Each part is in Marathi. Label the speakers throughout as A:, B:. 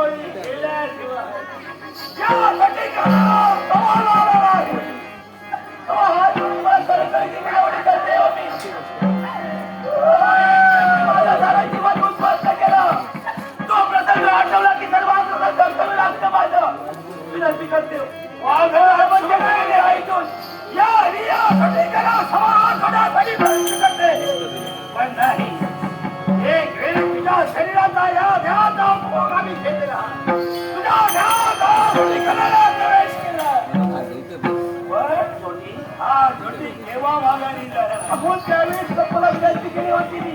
A: கோயில் எல்லாருக்கும் सेवा भागाने आपण त्यावेळेस कप्पाला विनंती केली होती. मी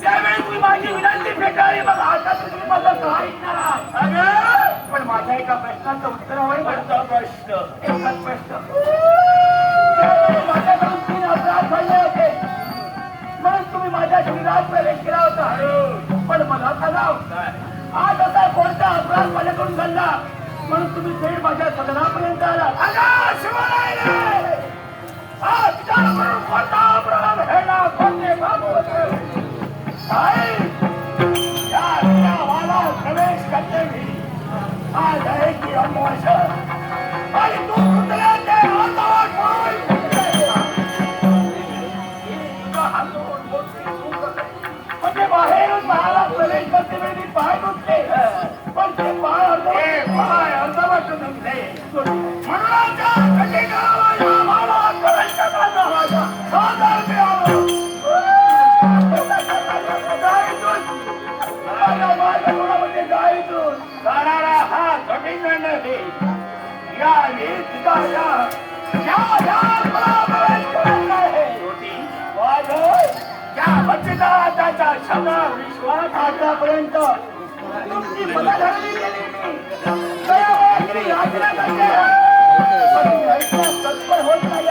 A: त्यावेळेस मी माझी विनंती फेटाळली. मग आता तुम्ही मला काय पण माझ्या एका प्रश्नाचं उत्तर हवं माझा प्रश्न. एकच प्रश्न. माझ्या दृष्टीने अपराध झाले होते. म्हणून तुम्ही माझ्या शरीरात प्रवेश केला होता. पण मला तणाव आज असा कोणता अपराध माझ्याकडून घडला? म्हणून तुम्ही माझ्या सदनापर्यंत आला. Áld a ki a mozsat! विश्वास आतापर्यंत तुमची मला धरली गेली यात्रा तत्पर होत नाही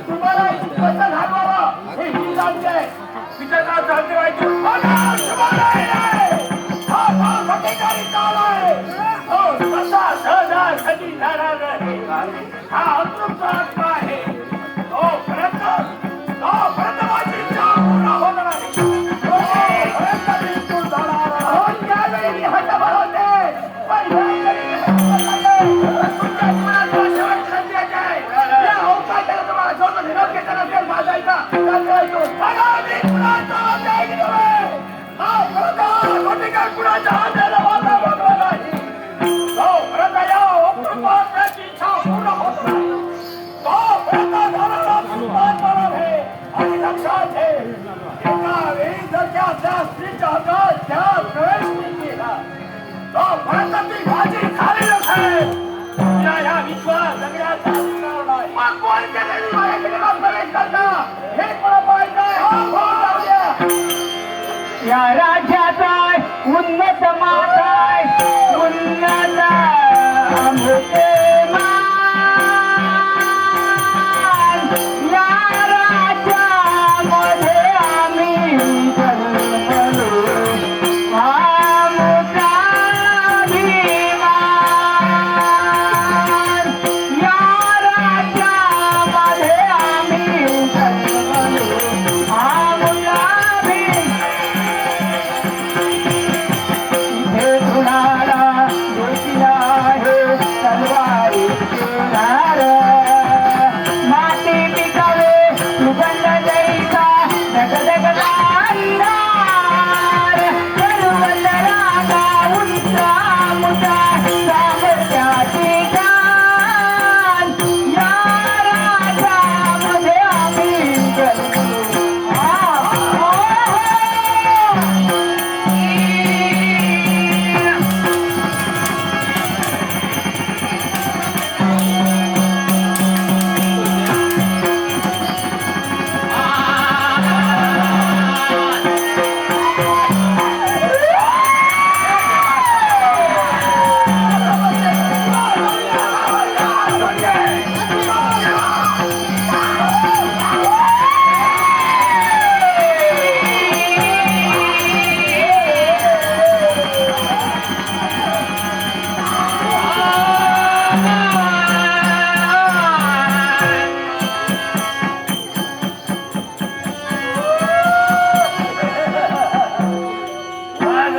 A: तुम्हाला पसंत हरवावा हे ही लांबी आहे. तिच्या नाव او بساں دا نذر या
B: राज्याचा उन्नत मान